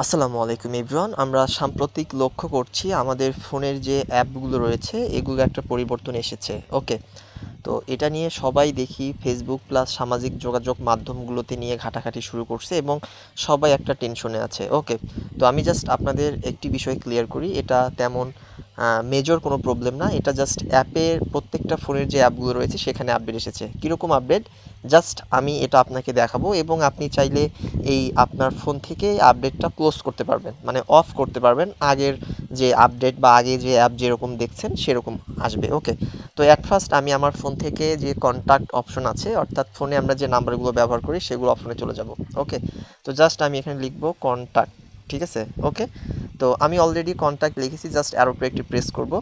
আসসালামু আলাইকুম ইব্রান আমরা সাম্প্রতিক লক্ষ্য করছি আমাদের ফোনের যে অ্যাপগুলো রয়েছে, এগুলো একটা পরিবর্তন এসেছে। ওকে, তো এটা নিয়ে সবাই দেখি ফেসবুক প্লাস সামাজিক যোগাযোগ মাধ্যমগুলোতে নিয়ে ঘাটাঘাটি শুরু করছে এবং সবাই একটা টেনশনে আছে। ওকে, তো আমি জাস্ট আপনাদের একটি বিষয় ক্লিয়ার করি, এটা তেমন মেজর কোনো প্রবলেম না। এটা জাস্ট অ্যাপের প্রত্যেকটা ফোনের যে অ্যাপগুলো রয়েছে, সেখানে আপডেট এসেছে। কীরকম আপডেট জাস্ট আমি এটা আপনাকে দেখাবো এবং আপনি চাইলে এই আপনার ফোন থেকে আপডেটটা ক্লোজ করতে পারবেন। মানে অফ করতে পারবেন। আগের যে আপডেট বা আগে যে অ্যাপ যেরকম দেখছেন, সেরকম আসবে। ওকে তো অ্যাট ফার্স্ট আমি আমার ফোন থেকে যে কন্ট্যাক্ট অপশন আছে, অর্থাৎ ফোনে আমরা যে নাম্বারগুলো ব্যবহার করি, সেগুলো অপশনে চলে যাব। ওকে তো জাস্ট আমি এখানে লিখব কন্ট্যাক্ট ঠিক আছে? ওকে তো আমি অলরেডি কন্ট্যাক্ট লিখেছি জাস্ট অ্যারোপে একটি প্রেস করব।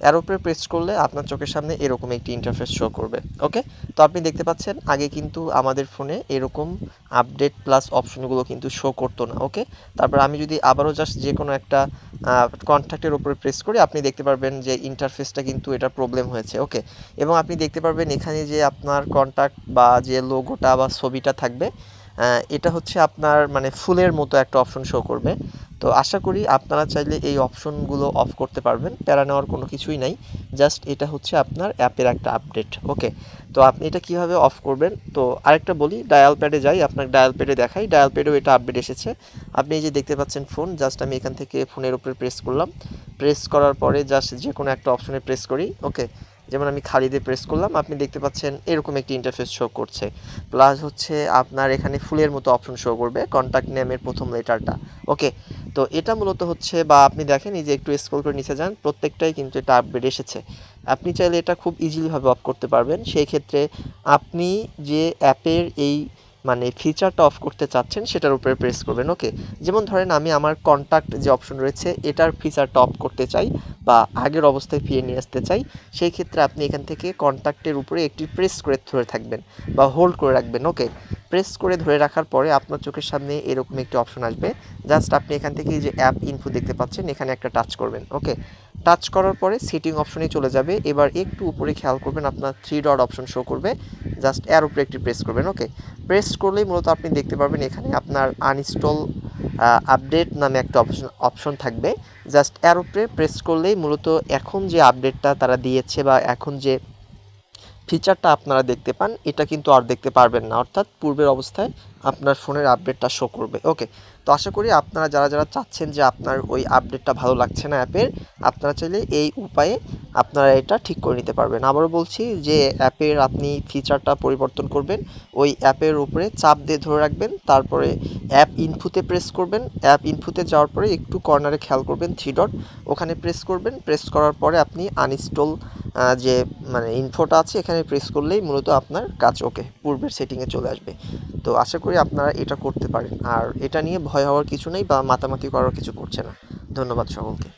অ্যারোপে প্রেস করলে আপনার চোখের সামনে এরকম একটি ইন্টারফেস শো করবে ওকে তো আপনি দেখতে পাচ্ছেন, আগে কিন্তু আমাদের ফোনে এরকম আপডেট প্লাস অপশনগুলো কিন্তু শো করতো না ওকে তারপর আমি যদি আবারও জাস্ট যে কোনো একটা কন্ট্যাক্টের উপরে প্রেস করি, আপনি দেখতে পারবেন যে ইন্টারফেসটা কিন্তু এটা প্রবলেম হয়েছে ওকে এবং আপনি দেখতে পারবেন এখানে যে আপনার কন্ট্যাক্ট বা যে লোগোটা বা ছবিটা থাকবে এটা হচ্ছে আপনার মানে ফুলের মতো একটা অপশন শো করবে। তো আশা করি আপনারা চাইলে এই অপশনগুলো অফ করতে পারবেন, প্যারা নেওয়ার কোনো কিছুই নাই। জাস্ট এটা হচ্ছে আপনার অ্যাপের একটা আপডেট ওকে তো আপনি এটা কীভাবে অফ করবেন? তো আরেকটা বলি ডায়াল প্যাডে যাই, আপনাকে ডায়াল প্যাডে দেখাই। ডায়াল প্যাডেও এটা আপডেট এসেছে। আপনি এই যে দেখতে পাচ্ছেন ফোন জাস্ট আমি এখান থেকে ফোনের উপরে প্রেস করলাম। প্রেস করার পরে জাস্ট যে কোনো একটা অপশনে প্রেস করি ওকে যেমন আমি খালি দিয়ে প্রেস করলাম, আপনি দেখতে পাচ্ছেন এরকম একটি ইন্টারফেস শো করছে। প্লাস হচ্ছে আপনার এখানে ফুলের মতো অপশন শো করবে কন্ট্যাক্ট নেমের প্রথম লেটারটা। ওকে তো এটা মূলত হচ্ছে বা আপনি দেখেন এই যে একটু স্ক্রল করে নিচে যান, প্রত্যেকটাই কিন্তু এটা আপডেট এসেছে। আপনি চাইলে এটা খুব ইজিলিভাবে অফ করতে পারবেন। সেই ক্ষেত্রে আপনি যে অ্যাপের এই মানে ফিচারটা অফ করতে চাচ্ছেন, সেটার উপরে প্রেস করবেন ওকে যেমন ধরেন আমি আমার কন্ট্যাক্ট যে অপশন রয়েছে, এটার ফিচারটা অফ করতে চাই বা আগের অবস্থায় ফিরিয়ে নিয়ে আসতে চাই, সেই ক্ষেত্রে আপনি এখান থেকে কন্ট্যাক্টের উপরে একটি প্রেস করে ধরে থাকবেন বা হোল্ড করে রাখবেন ওকে প্রেস করে ধরে রাখার পরে আপনার চোখের সামনে এরকম একটি অপশন আসবে। জাস্ট আপনি এখান থেকে যে অ্যাপ ইনফো দেখতে পাচ্ছেন, এখানে একটা টাচ করবেন ওকে টাচ করার পরে সেটিং অপশনে চলে যাবে। এবার একটু উপরে খেয়াল করবেন, আপনার থ্রি ডট অপশন শো করবে। জাস্ট এর উপরে একটি প্রেস করবেন ওকে প্রেস করলেই মূলত আপনি দেখতে পারবেন এখানে আপনার আনইনস্টল আপডেট নামে একটা অপশন অপশন থাকবে। জাস্ট উপরে প্রেস করলেই মূলত এখন যে আপডেটটা তারা দিয়েছে বা এখন যে ফিচারটা আপনারা দেখতে পান, এটা কিন্তু আর দেখতে পারবেন না, অর্থাৎ পূর্বের অবস্থায় আপনার ফোনের আপডেটটা শো করবে। ওকে তো আশা করি আপনারা যারা যারা চাচ্ছেন যে আপনার ওই আপডেটটা ভালো লাগছে না অ্যাপের, আপনারা চাইলে এই উপায়ে আপনারা এটা ঠিক করে নিতে পারবেন। আবারও বলছি যে অ্যাপের আপনি ফিচারটা পরিবর্তন করবেন, ওই অ্যাপের উপরে চাপ দিয়ে ধরে রাখবেন, তারপরে অ্যাপ ইনফুতে প্রেস করবেন অ্যাপ ইনফুতে যাওয়ার পরে একটু কর্নারে খেয়াল করবেন থ্রি ডট ওখানে প্রেস করবেন প্রেস করার পরে আপনি আনইনস্টল যে মানে ইনফোটা আছে, এখানে প্রেস করলেই মূলত আপনার কাজ ওকে পূর্বের সেটিংয়ে চলে আসবে। তো আশা করি আপনারা এটা করতে পারেন। আর এটা নিয়ে ভয় হওয়ার কিছু নেই বা মাতামাতি করার কিছু করছে না। ধন্যবাদ সকলকে।